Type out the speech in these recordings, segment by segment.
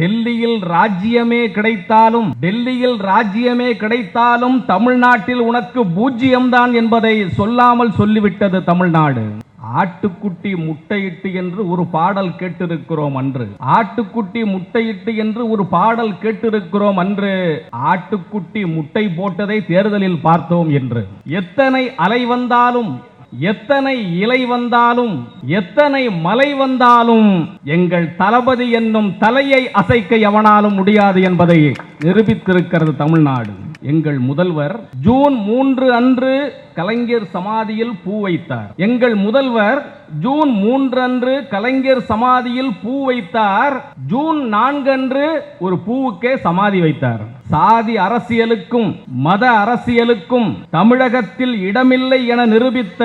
டெல்லியில் ராஜ்யமே கிடைத்தாலும் டெல்லியில் ராஜ்யமே கிடைத்தாலும் தமிழ்நாட்டில் உனக்கு பூஜ்ஜியம்தான் என்பதை சொல்லாமல் சொல்லிவிட்டது தமிழ்நாடு. ஆட்டுக்குட்டி முட்டையிட்டு என்று ஒரு பாடல் கேட்டிருக்கிறோம் அன்று. ஆட்டுக்குட்டி முட்டையிட்டு என்று ஒரு பாடல் கேட்டிருக்கிறோம் அன்று. ஆட்டுக்குட்டி முட்டை போட்டதை தேர்தலில் பார்த்தோம் என்று. எத்தனை அலை வந்தாலும் எத்தனை இலை வந்தாலும் எத்தனை மலை வந்தாலும் எங்கள் தளபதி என்னும் தலையை அசைக்க எவனாலும் முடியாது என்பதை நிரூபித்திருக்கிறது தமிழ்நாடு. எங்கள் முதல்வர் ஜூன் மூன்று அன்று கலைஞர் சமாதியில் பூ வைத்தார். எங்கள் முதல்வர் ஜூன் மூன்று அன்று கலைஞர் சமாதியில் பூ வைத்தார். ஜூன் நான்கு அன்று ஒரு பூவுக்கே சமாதி வைத்தார். சாதி அரசியலுக்கும் மத அரசியலுக்கும் தமிழகத்தில் இடமில்லை என நிரூபித்த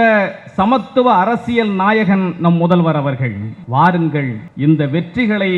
சமத்துவ அரசியல் நாயகன் நம் முதல்வர் அவர்கள். வாருங்கள் இந்த வெற்றிகளை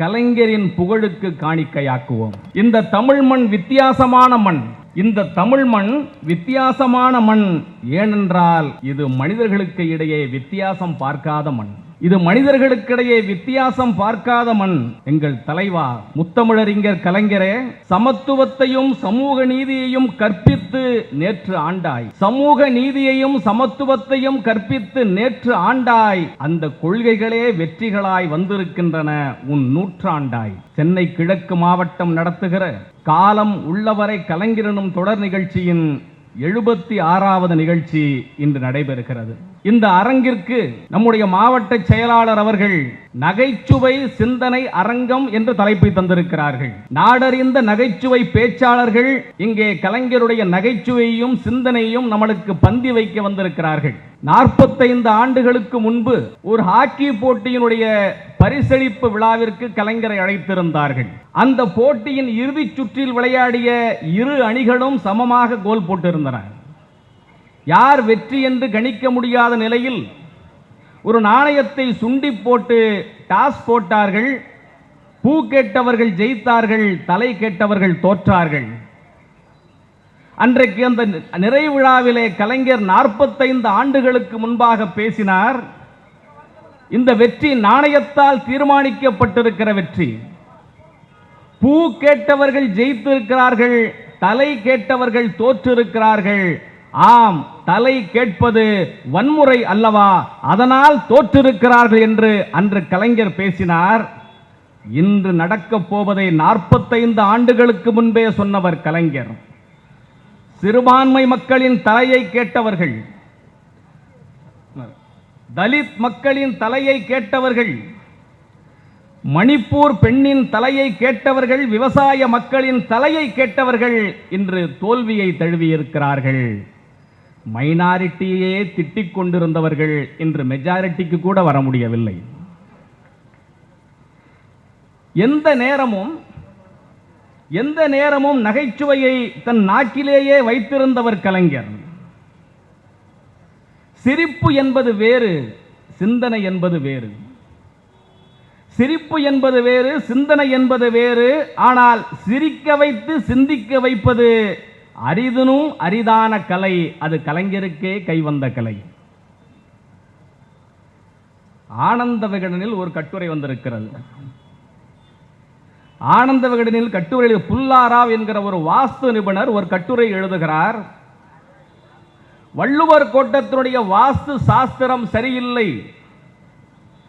கலைஞரின் புகழுக்கு காணிக்கையாக்குவோம். இந்த தமிழ் மண் வித்தியாசமான மண் இந்த தமிழ் மண் வித்தியாசமான மண். ஏனென்றால் இது மனிதர்களுக்கு இடையே வித்தியாசம் பார்க்காத மண். இது மனிதர்களுக்கிடையே வித்தியாசம் பார்க்காத மண். எங்கள் தலைவா முத்தமிழறிஞர் கலைஞரே சமத்துவத்தையும் சமூக நீதியையும் கற்பித்து நேற்று ஆண்டாய். சமூக நீதியையும் சமத்துவத்தையும் கற்பித்து நேற்று ஆண்டாய். அந்த கொள்கைகளே வெற்றிகளாய் வந்திருக்கின்றன உன் நூற்றாண்டாய். சென்னை கிழக்கு மாவட்டம் நடத்துகிற காலம் உள்ளவரை கலைஞரனும் தொடர் நிகழ்ச்சியின் எழுபத்தி ஆறாவது நிகழ்ச்சி இன்று நடைபெறுகிறது. இந்த அரங்கிற்கு நம்முடைய மாவட்ட செயலாளர் அவர்கள் நகைச்சுவை சிந்தனை அரங்கம் என்று தலைப்பை தந்திருக்கிறார்கள். நாடறிந்த நகைச்சுவை பேச்சாளர்கள் இங்கே கலைஞருடைய நகைச்சுவையும் சிந்தனையும் நம்மளுக்கு பந்தி வைக்க வந்திருக்கிறார்கள். நாற்பத்தைந்து ஆண்டுகளுக்கு முன்பு ஒரு ஹாக்கி போட்டியினுடைய பரிசளிப்பு விழாவிற்கு கலைஞரை அழைத்திருந்தார்கள். அந்த போட்டியின் இறுதிச் சுற்றில் விளையாடிய இரு அணிகளும் சமமாக கோல் போட்டிருந்தன. யார் வெற்றி என்று கணிக்க முடியாத நிலையில் ஒரு நாணயத்தை சுண்டி போட்டு டாஸ் போட்டார்கள் பூ கேட்டவர்கள் ஜெயித்தார்கள் தலை கேட்டவர்கள் தோற்றார்கள். அன்றைக்கு அந்த நிறைவு விழாவிலே கலைஞர் நாற்பத்தைந்து ஆண்டுகளுக்கு முன்பாக பேசினார் இந்த வெற்றி நாணயத்தால் தீர்மானிக்கப்பட்டிருக்கிற வெற்றி. பூ கேட்டவர்கள் ஜெயித்திருக்கிறார்கள் தலை கேட்டவர்கள் தோற்றிருக்கிறார்கள் ஆம் தலை கேட்பது வன்முறை அல்லவா? அதனால் தோற்றிருக்கிறார்கள் என்று அன்று கலைஞர் பேசினார். இன்று நடக்கப் போவதை நாற்பத்தைந்து ஆண்டுகளுக்கு முன்பே சொன்னவர் கலைஞர். சிறுபான்மை மக்களின் தலையை கேட்டவர்கள் தலித் மக்களின் தலையை கேட்டவர்கள் மணிப்பூர் பெண்ணின் தலையை கேட்டவர்கள் விவசாய மக்களின் தலையை கேட்டவர்கள் இன்று தோல்வியை தழுவியிருக்கிறார்கள். மைனாரிட்டியே திட்டிக் கொண்டிருந்தவர்கள் இன்று மெஜாரிட்டிக்கு கூட வர முடியவில்லை. எந்த நேரமும் எந்த நேரமும் நகைச்சுவையை தன் நாக்கிலேயே வைத்திருந்தவர் கலைஞர். சிரிப்பு என்பது வேறு சிந்தனை என்பது வேறு. சிரிப்பு என்பது வேறு சிந்தனை என்பது வேறு ஆனால் சிரிக்க வைத்து சிந்திக்க வைப்பது அரிதனும் அரிதான கலை அது கலைஞருக்கே கைவந்த கலை. ஆனந்த விகடனில் ஒரு கட்டுரை வந்திருக்கிறது. ஆனந்த விகடனில் கட்டுரையில் புல்லாராவ் என்கிற ஒரு வாஸ்து நிபுணர் ஒரு கட்டுரை எழுதுகிறார். வள்ளுவர் கோட்டத்தினுடைய வாஸ்து சாஸ்திரம் சரியில்லை.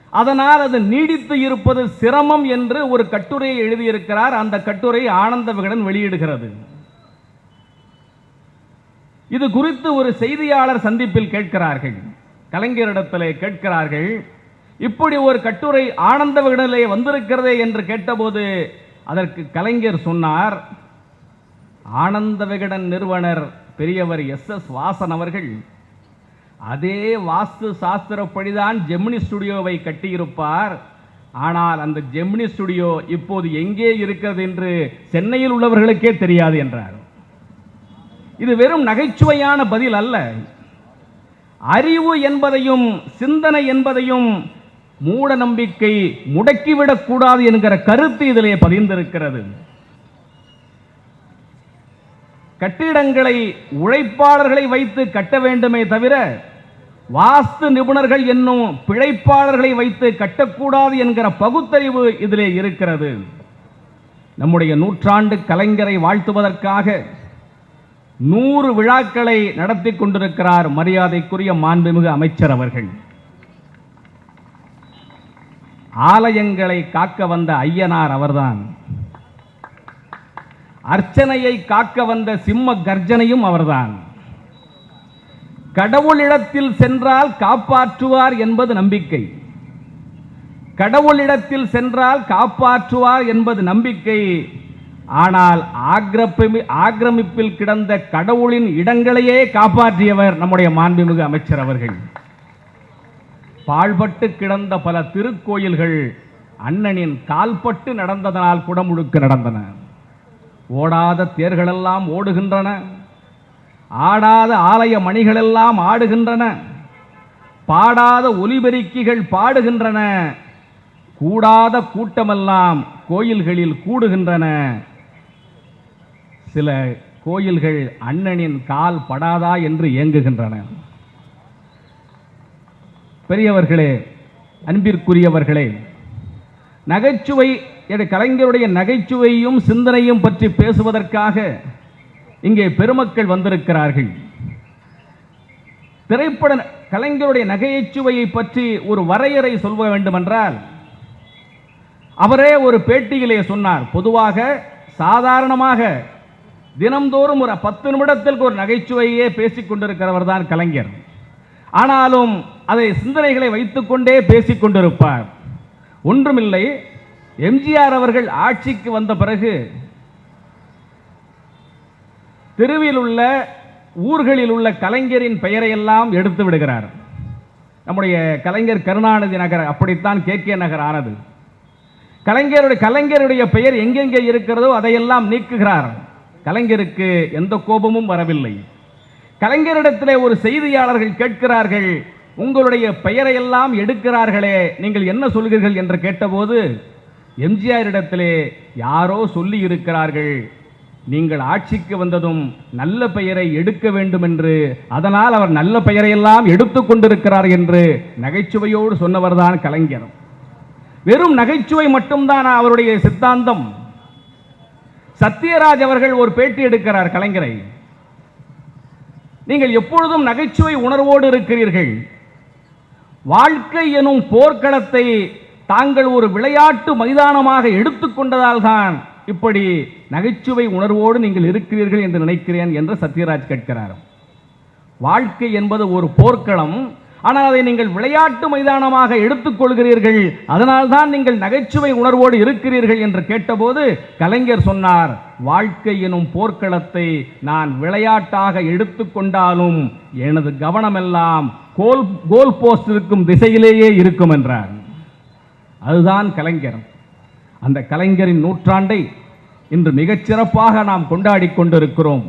அதனால் அது நீடித்து இருப்பது சிரமம் என்று ஒரு கட்டுரையை எழுதியிருக்கிறார். அந்த கட்டுரை ஆனந்த விகடன் வெளியிடுகிறது. இது குறித்து ஒரு செய்தியாளர் சந்திப்பில் கேட்கிறார்கள். கலைஞரிடத்திலே கேட்கிறார்கள் இப்படி ஒரு கட்டுரை ஆனந்த விகடனிலே வந்திருக்கிறதே என்று கேட்டபோது அதற்கு கலைஞர் சொன்னார் ஆனந்த விகடன் நிறுவனர் பெரியவர் எஸ். எஸ். வாசன் அவர்கள் அதே வாஸ்து சாஸ்திரப்படிதான் ஜெமினி ஸ்டுடியோவை கட்டியிருப்பார். ஆனால் அந்த ஜெமினி ஸ்டுடியோ இப்போது எங்கே இருக்கிறது என்று சென்னையில் உள்ளவர்களுக்கே தெரியாது என்றார். இது வெறும் நகைச்சுவையான பதில் அல்ல. அறிவு என்பதையும் சிந்தனை என்பதையும் மூட நம்பிக்கை முடக்கிவிடக் கூடாது என்கிற கருத்து இதிலே பதிந்திருக்கிறது. கட்டிடங்களை உழைப்பாளர்களை வைத்து கட்ட வேண்டுமே தவிர வாஸ்து நிபுணர்கள் என்னும் பிழைப்பாளர்களை வைத்து கட்டக்கூடாது என்கிற பகுத்தறிவு இதிலே இருக்கிறது. நம்முடைய நூற்றாண்டு கலைஞரை வாழ்த்துவதற்காக நூறு விழாக்களை நடத்தி கொண்டிருக்கிறார் மரியாதைக்குரிய மாண்புமிகு அமைச்சர் அவர்கள். ஆலயங்களை காக்க வந்த ஐயனார் அவர்தான். அர்ச்சனையை காக்க வந்த சிம்ம கர்ஜனையும் அவர்தான். கடவுளிடத்தில் சென்றால் காப்பாற்றுவார் என்பது நம்பிக்கை. கடவுளிடத்தில் சென்றால் காப்பாற்றுவார் என்பது நம்பிக்கை. ஆனால் ஆக்கிரமி ஆக்கிரமிப்பில் கிடந்த கடவுளின் இடங்களையே காப்பாற்றியவர் நம்முடைய மாண்புமிகு அமைச்சர் அவர்கள். பாழ்பட்டு கிடந்த பல திருக்கோயில்கள் அண்ணனின் கால்பட்டு நடந்ததனால் குடமுழுக்கு நடந்தன. ஓடாத தேர்களெல்லாம் ஓடுகின்றன. ஆடாத ஆலய மணிகளெல்லாம் ஆடுகின்றன. பாடாத ஒலிபெருக்கிகள் பாடுகின்றன. கூடாத கூட்டமெல்லாம் கோயில்களில் கூடுகின்றன. சில கோயில்கள் அண்ணனின் கால் படாதா என்று இயங்குகின்றன பெரியவர்களே அன்பிற்குரியவர்களே நகைச்சுவை கலைஞருடைய நகைச்சுவையும் சிந்தனையும் பற்றி பேசுவதற்காக இங்கே பெருமக்கள் வந்திருக்கிறார்கள். திரைப்பட கலைஞருடைய நகைச்சுவையை பற்றி ஒரு வரையறை சொல்ல வேண்டுமென்றால் அவரே ஒரு பேட்டியிலே சொன்னார். பொதுவாக சாதாரணமாக தினம்தோறும் ஒரு பத்து நிமிடத்திற்கு ஒரு நகைச்சுவையே பேசிக் கொண்டிருக்கிறவர் தான் கலைஞர். ஆனாலும் அதை சிந்தனைகளை வைத்துக்கொண்டே பேசிக் கொண்டிருப்பார். ஒன்றுமில்லை எம்ஜிஆர் அவர்கள் ஆட்சிக்கு வந்த பிறகு தெருவில் உள்ள ஊர்களில் உள்ள கலைஞரின் பெயரையெல்லாம் எடுத்து விடுகிறார். நம்முடைய கலைஞர் கருணாநிதி நகர் அப்படித்தான் கே கே நகர் ஆனது. கலைஞருடைய கலைஞருடைய பெயர் எங்கெங்கே இருக்கிறதோ அதையெல்லாம் நீக்குகிறார். கலைஞருக்கு எந்த கோபமும் வரவில்லை. கலைஞரிடத்திலே ஒரு செய்தியாளர்கள் கேட்கிறார்கள் உங்களுடைய பெயரையெல்லாம் எடுக்கிறார்களே நீங்கள் என்ன சொல்கிறீர்கள்? என்று கேட்டபோது எம்ஜிஆர் இடத்திலே யாரோ சொல்லி இருக்கிறார்கள் நீங்கள் ஆட்சிக்கு வந்ததும் நல்ல பெயரை எடுக்க வேண்டும் என்று அதனால் அவர் நல்ல பெயரையெல்லாம் எடுத்து கொண்டிருக்கிறார் என்று நகைச்சுவையோடு சொன்னவர்தான் கலைஞர். வெறும் நகைச்சுவை மட்டும்தான் அவருடைய சித்தாந்தம்? சத்யராஜ் அவர்கள் ஒரு பேட்டி எடுக்கிறார் கலைஞரை. நீங்கள் எப்பொழுதும் நகைச்சுவை உணர்வோடு இருக்கிறீர்கள். வாழ்க்கை எனும் போர்க்களத்தை தாங்கள் ஒரு விளையாட்டு மைதானமாக எடுத்துக்கொண்டதால் தான் இப்படி நகைச்சுவை உணர்வோடு நீங்கள் இருக்கிறீர்கள் என்று நினைக்கிறேன் என்று சத்யராஜ் கேட்கிறார். வாழ்க்கை என்பது ஒரு போர்க்களம் ஆனால் அதை நீங்கள் விளையாட்டு மைதானமாக எடுத்துக்கொள்கிறீர்கள் அதனால்தான் நீங்கள் நகைச்சுவை உணர்வோடு இருக்கிறீர்கள் என்று கேட்டபோது கலைஞர் சொன்னார் வாழ்க்கை எனும் போர்க்களத்தை நான் விளையாட்டாக எடுத்துக்கொண்டாலும் எனது கவனமெல்லாம் கோல் கோல் போஸ்ட் இருக்கும் திசையிலேயே இருக்கும் என்றார். அதுதான் கலைஞர். அந்த கலைஞரின் நூற்றாண்டை இன்று மிகச்சிறப்பாக நாம் கொண்டாடி கொண்டிருக்கிறோம்.